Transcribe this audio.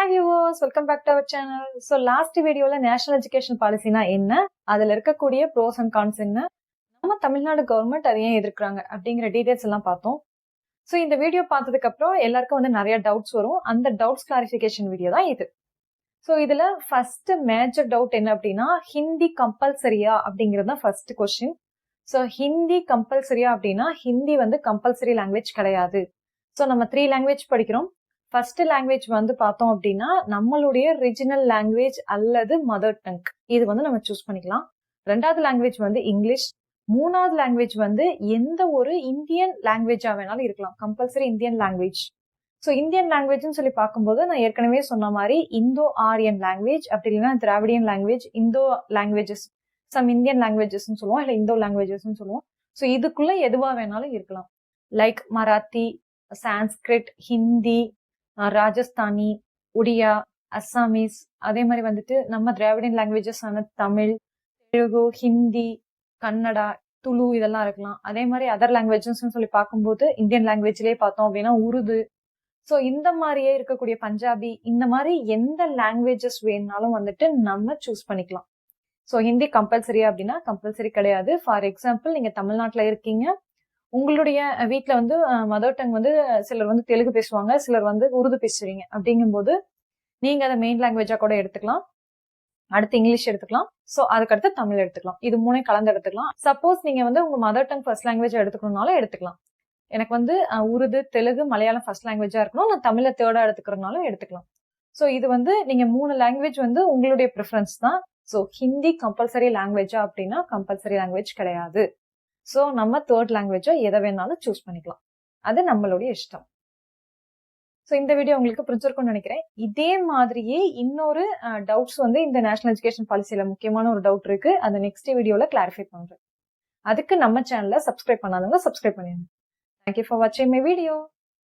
Hi viewers welcome back to our channel so last வீடியோவில் national education பாலிசினா என்ன? அதில் இருக்கக்கூடிய ப்ரோஸ் அண்ட் கான்ஸ் என்ன? நம்ம தமிழ்நாடு கவர்மெண்ட் அதை ஏன் எதிர்க்கிறாங்க? அப்படிங்கிற டீடைல்ஸ் எல்லாம் பார்த்தோம். ஸோ இந்த வீடியோ பார்த்ததுக்கப்புறம் எல்லாருக்கும் வந்து நிறைய டவுட்ஸ் வரும். அந்த டவுட்ஸ் கிளாரிஃபிகேஷன் வீடியோ தான் இது. ஸோ இதில் ஃபர்ஸ்ட் மேஜர் டவுட் என்ன அப்படின்னா ஹிந்தி கம்பல்சரியா அப்படிங்கிறது தான் ஃபர்ஸ்ட் கொஸ்டின் ஸோ ஹிந்தி கம்பல்சரியா அப்படின்னா ஹிந்தி வந்து கம்பல்சரி லாங்குவேஜ் கிடையாது. ஸோ நம்ம த்ரீ லாங்குவேஜ் படிக்கிறோம். ஃபர்ஸ்ட் லாங்குவேஜ் வந்து பார்த்தோம் அப்படின்னா நம்மளுடைய ரிஜினல் லாங்குவேஜ் அல்லது மதர் டங் இது வந்து நம்ம சூஸ் பண்ணிக்கலாம். ரெண்டாவது லாங்குவேஜ் வந்து இங்கிலீஷ் மூணாவது லாங்குவேஜ் வந்து எந்த ஒரு இந்தியன் லாங்குவேஜாக வேணாலும் இருக்கலாம். Compulsory Indian language so Indian லாங்குவேஜ்னு சொல்லி பார்க்கும்போது நான் ஏற்கனவே சொன்ன மாதிரி இந்தோ ஆரியன் லாங்குவேஜ் அப்படி இல்லைன்னா Dravidian language Indo languages some Indian லாங்குவேஜஸ்ன்னு சொல்லுவோம் இல்லை இந்தோ லாங்குவேஜஸ்ன்னு சொல்லுவோம். ஸோ இதுக்குள்ள எதுவாக வேணாலும் இருக்கலாம். லைக் மராத்தி சான்ஸ்கிரிட் ஹிந்தி ராஜஸ்தானி ஒடியா அஸ்ஸாமீஸ் அதே மாதிரி வந்துட்டு நம்ம திராவிடன் லாங்குவேஜஸ் ஆன தமிழ் தெலுங்கு ஹிந்தி கன்னடா துளு இதெல்லாம் இருக்கலாம். அதே மாதிரி அதர் லாங்குவேஜஸ் சொல்லி பார்க்கும்போது இந்தியன் லாங்குவேஜ்லயே பார்த்தோம் அப்படின்னா உருது. ஸோ இந்த மாதிரியே இருக்கக்கூடிய பஞ்சாபி இந்த மாதிரி எந்த லாங்குவேஜஸ் வேணுனாலும் வந்துட்டு நம்ம சூஸ் பண்ணிக்கலாம். ஸோ ஹிந்தி கம்பல்சரி அப்படின்னா கம்பல்சரி கிடையாது. ஃபார் எக்ஸாம்பிள் நீங்க தமிழ்நாட்டில் இருக்கீங்க உங்களுடைய வீட்டில் வந்து மதர் டங் வந்து சிலர் வந்து தெலுங்கு பேசுவாங்க சிலர் வந்து உருது பேசுவீங்க அப்படிங்கும்போது நீங்கள் அதை மெயின் லாங்குவேஜாக கூட எடுத்துக்கலாம். அடுத்து இங்கிலீஷ் எடுத்துக்கலாம். ஸோ அதுக்கடுத்து தமிழ் எடுத்துக்கலாம். இது மூணையும் கலந்து எடுத்துக்கலாம். சப்போஸ் நீங்கள் வந்து உங்கள் மதர் டங் ஃபர்ஸ்ட் லாங்குவேஜ் எடுத்துக்கணும்னாலும் எடுத்துக்கலாம். எனக்கு வந்து உருது தெலுங்கு மலையாளம் ஃபர்ஸ்ட் லாங்குவேஜாக இருக்கணும். நான் தமிழை தேர்டாக எடுத்துக்கிறனாலும் எடுத்துக்கலாம். ஸோ இது வந்து நீங்கள் மூணு லாங்குவேஜ் வந்து உங்களுடைய ப்ரிஃபரன்ஸ் தான். ஸோ ஹிந்தி கம்பல்சரி லாங்குவேஜா அப்படின்னா கம்பல்சரி லாங்குவேஜ் கிடையாது. ஸோ நம்ம தேர்ட் லாங்குவேஜோ எதை வேணாலும் சூஸ் பண்ணிக்கலாம். அது நம்மளுடைய இஷ்டம். ஸோ இந்த வீடியோ உங்களுக்கு பிடிச்சிருக்கும்னு நினைக்கிறேன். இதே மாதிரியே இன்னொரு டவுட்ஸ் வந்து இந்த நேஷனல் எஜுகேஷன் பாலிசியில் முக்கியமான ஒரு டவுட் இருக்கு. அதை நெக்ஸ்ட் வீடியோவில் கிளாரிஃபை பண்ணுறேன் அதுக்கு நம்ம சேனலை சப்ஸ்கிரைப் பண்ணாதவங்க சப்ஸ்கிரைப் பண்ணிடுங்க. தேங்க்யூ ஃபார் வாட்சிங் மை வீடியோ